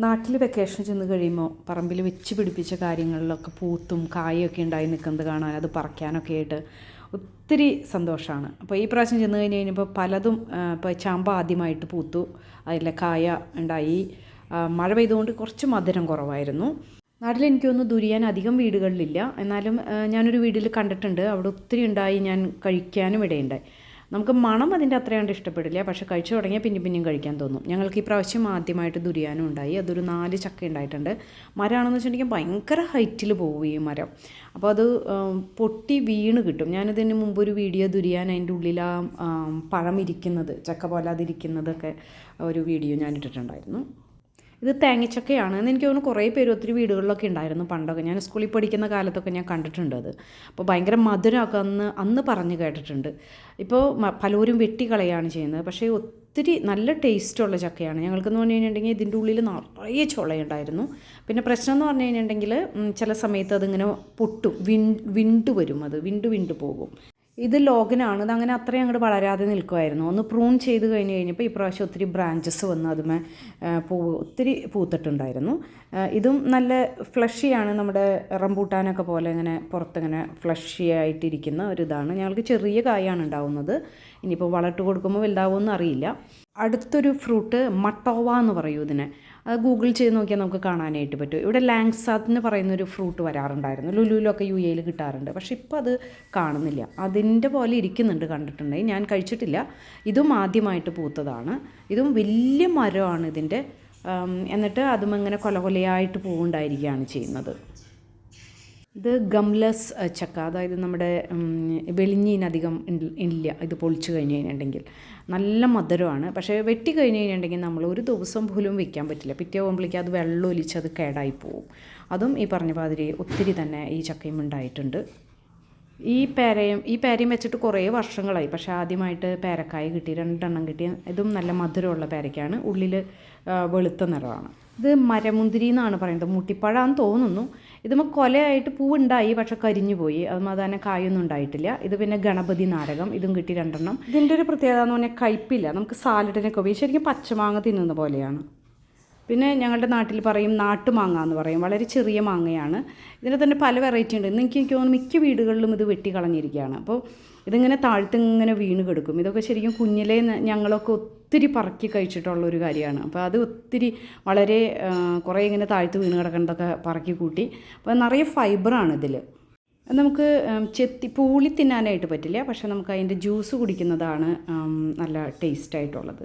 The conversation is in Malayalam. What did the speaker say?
നാട്ടിൽ വെക്കേഷൻ ചെന്ന് കഴിയുമ്പോൾ പറമ്പിൽ വെച്ച് പിടിപ്പിച്ച കാര്യങ്ങളിലൊക്കെ പൂത്തും കായൊക്കെ ഉണ്ടായി നിൽക്കുന്നത് കാണാൻ അത് പറിക്കാനൊക്കെ ആയിട്ട് ഒത്തിരി സന്തോഷമാണ് അപ്പോൾ ഈ പ്രാവശ്യം ചെന്ന് കഴിഞ്ഞ് കഴിഞ്ഞപ്പോൾ പലതും ഇപ്പോൾ ചാമ്പ ആദ്യമായിട്ട് പൂത്തു. അതിലെ കായ ഉണ്ടായി. മഴ പെയ്തുകൊണ്ട് കുറച്ച് മധുരം കുറവായിരുന്നു. നാട്ടിൽ എനിക്ക് തോന്നുന്നു ദുരിയാൻ അധികം വീടുകളിലില്ല. എന്നാലും ഞാനൊരു വീട്ടിൽ കണ്ടിട്ടുണ്ട്. അവിടെ ഒത്തിരി ഉണ്ടായി ഞാൻ കഴിക്കാനും ഇടയുണ്ടായി. നമുക്ക് മണം അതിന്റെ അത്രയാണ്ട് ഇഷ്ടപ്പെടില്ല. പക്ഷേ കഴിച്ചു തുടങ്ങിയാൽ പിന്നെ പിന്നെയും കഴിക്കാൻ തോന്നും. ഞങ്ങൾക്ക് ഈ പ്രാവശ്യം ആദ്യമായിട്ട് ദുരിയാനും ഉണ്ടായി. അതൊരു നാല് ചക്ക ഉണ്ടായിട്ടുണ്ട്. മരമാണെന്ന് വെച്ചിട്ടുണ്ടെങ്കിൽ ഭയങ്കര ഹൈറ്റിൽ പോകും ഈ മരം. അപ്പോൾ അത് പൊട്ടി വീണ് കിട്ടും. ഞാനിതിന് മുമ്പ് ഒരു വീഡിയോ ദുരിയാൻ അതിന്റെ ഉള്ളിൽ ആ പഴം ഇരിക്കുന്നത് ചക്ക പോലാതിരിക്കുന്നതൊക്കെ ഒരു വീഡിയോ ഞാൻ ഇട്ടിട്ടുണ്ടായിരുന്നു. ഇത് തേങ്ങച്ചക്കയാണ്. എന്ന് എനിക്ക് തോന്നുന്നു കുറേ പേര് ഒത്തിരി വീടുകളിലൊക്കെ ഉണ്ടായിരുന്നു പണ്ടൊക്കെ. ഞാൻ സ്കൂളിൽ പഠിക്കുന്ന കാലത്തൊക്കെ ഞാൻ കണ്ടിട്ടുണ്ട് അത്. അപ്പോൾ ഭയങ്കര മധുരമൊക്കെ അന്ന് അന്ന് പറഞ്ഞു കേട്ടിട്ടുണ്ട്. ഇപ്പോൾ പലരും വെട്ടിക്കളയാണ് ചെയ്യുന്നത്. പക്ഷേ ഒത്തിരി നല്ല ടേസ്റ്റുള്ള ചക്കയാണ്. ഞങ്ങൾക്കെന്ന് പറഞ്ഞു കഴിഞ്ഞിട്ടുണ്ടെങ്കിൽ ഇതിന്റെ ഉള്ളിൽ നിറയെ ചുളയുണ്ടായിരുന്നു. പിന്നെ പ്രശ്നം എന്ന് പറഞ്ഞു കഴിഞ്ഞിട്ടുണ്ടെങ്കിൽ ചില സമയത്ത് അതിങ്ങനെ പൊട്ടും. വിൻ വിണ്ടു വരും അത്. വിണ്ടു വിണ്ടു പോകും. ഇത് ലോഗനാണ്. അങ്ങനെ അത്രയും അങ്ങോട്ട് വളരാതെ നിൽക്കുമായിരുന്നു ഒന്ന് പ്രൂൺ ചെയ്ത് കഴിഞ്ഞ് കഴിഞ്ഞപ്പോൾ ഇപ്രാവശ്യം ഒത്തിരി ബ്രാഞ്ചസ് വന്ന് അതുമേ പൂ ഒത്തിരി പൂത്തിട്ടുണ്ടായിരുന്നു. ഇതും നല്ല ഫ്ലഷിയാണ് നമ്മുടെ റംബൂട്ടാനൊക്കെ പോലെ ഇങ്ങനെ പുറത്തിങ്ങനെ ഫ്ലഷി ആയിട്ടിരിക്കുന്ന ഒരു ഇതാണ് ഞങ്ങൾക്ക് ചെറിയ കായാണ് ഉണ്ടാവുന്നത്. ഇനിയിപ്പോൾ വളർട്ട് കൊടുക്കുമ്പോൾ വലുതാവുമെന്ന് അറിയില്ല. അടുത്തൊരു ഫ്രൂട്ട് മട്ടോവ എന്ന് പറയൂ ഇതിനെ. അത് ഗൂഗിൾ ചെയ്ത് നോക്കിയാൽ നമുക്ക് കാണാനായിട്ട് പറ്റും. ഇവിടെ ലാങ്സാത്ത് എന്ന് പറയുന്നൊരു ഫ്രൂട്ട് വരാറുണ്ടായിരുന്നു. ലുലുവിലൊക്കെ യു എയിൽ കിട്ടാറുണ്ട്. പക്ഷേ ഇപ്പോൾ അത് കാണുന്നില്ല. അതിന്റെ പോലെ ഇരിക്കുന്നുണ്ട് കണ്ടിട്ടുണ്ടെങ്കിൽ. ഞാൻ കഴിച്ചിട്ടില്ല. ഇതും ആദ്യമായിട്ട് പൂത്തതാണ്. ഇതും വലിയ മരമാണ് ഇതിന്റെ. എന്നിട്ട് അതും ഇങ്ങനെ കൊല കൊലയായിട്ട് പൂവുണ്ടായിരിക്കുകയാണ് ചെയ്യുന്നത്. ഇത് ഗംലസ് ചക്ക. അതായത് നമ്മുടെ വെളിഞ്ഞീനധികം ഇല്ല. ഇത് പൊളിച്ചു കഴിഞ്ഞ് കഴിഞ്ഞിട്ടുണ്ടെങ്കിൽ. നല്ല മധുരമാണ്. പക്ഷേ വെട്ടി കഴിഞ്ഞ് കഴിഞ്ഞിട്ടുണ്ടെങ്കിൽ നമ്മൾ ഒരു ദിവസം പോലും വെക്കാൻ പറ്റില്ല. പിറ്റേ പോകുമ്പോഴേക്കും അത് വെള്ളം ഒലിച്ച് അത് കേടായി പോവും. അതും ഈ പറഞ്ഞ മാതിരി ഒത്തിരി തന്നെ ഈ ചക്കയും ഉണ്ടായിട്ടുണ്ട്. ഈ പേരയും ഈ പേരയും വെച്ചിട്ട് കുറേ വർഷങ്ങളായി. പക്ഷേ ആദ്യമായിട്ട് പേരക്കായ കിട്ടി രണ്ടെണ്ണം കിട്ടി. ഇതും നല്ല മധുരമുള്ള പേരയ്ക്കാണ് ഉള്ളിൽ വെളുത്ത നിറമാണ്. ഇത് മരമുന്തിരി എന്നാണ് പറയുന്നത്. മുട്ടിപ്പഴാന്ന് തോന്നുന്നു. ഇതുമ്പോൾ കൊലയായിട്ട് പൂവുണ്ടായി പക്ഷെ കരിഞ്ഞു പോയി. തന്നെ കായൊന്നും ഉണ്ടായിട്ടില്ല. ഇത് പിന്നെ ഗണപതി നാരകം. ഇതും കിട്ടി രണ്ടെണ്ണം. ഇതിന്റെ ഒരു പ്രത്യേകത എന്ന് പറഞ്ഞാൽ കയ്പില്ല. നമുക്ക് സാലഡിനൊക്കെ ഉപയോഗിച്ച് ശരിക്കും പച്ചമാങ്ങ തിന്നുന്ന പോലെയാണ്. പിന്നെ ഞങ്ങളുടെ നാട്ടിൽ പറയും നാട്ടുമാങ്ങ എന്ന് പറയും. വളരെ ചെറിയ മാങ്ങയാണ്. ഇതിന് തന്നെ പല വെറൈറ്റി ഉണ്ട്. ഇന്ന് എനിക്ക് തോന്നുന്നു മിക്ക വീടുകളിലും ഇത് വെട്ടിക്കളഞ്ഞിരിക്കുകയാണ്. അപ്പോൾ ഇതിങ്ങനെ താഴ്ത്ത് ഇങ്ങനെ വീണ് കിടക്കും. ഇതൊക്കെ ശരിക്കും കുഞ്ഞിലേ ഞങ്ങളൊക്കെ ഒത്തിരി പറക്കി കഴിച്ചിട്ടുള്ള ഒരു കാര്യമാണ്. അപ്പോൾ അത് ഒത്തിരി വളരെ കുറേ ഇങ്ങനെ താഴ്ത്ത് വീണ് കിടക്കേണ്ടതൊക്കെ പറക്കി കൂട്ടി. അപ്പോൾ നിറയെ ഫൈബറാണ് ഇതിൽ. നമുക്ക് ചെത്തി പൂളി തിന്നാനായിട്ട് പറ്റില്ല. പക്ഷേ നമുക്ക് അതിന്റെ ജ്യൂസ് കുടിക്കുന്നതാണ് നല്ല ടേസ്റ്റ് ആയിട്ടുള്ളത്.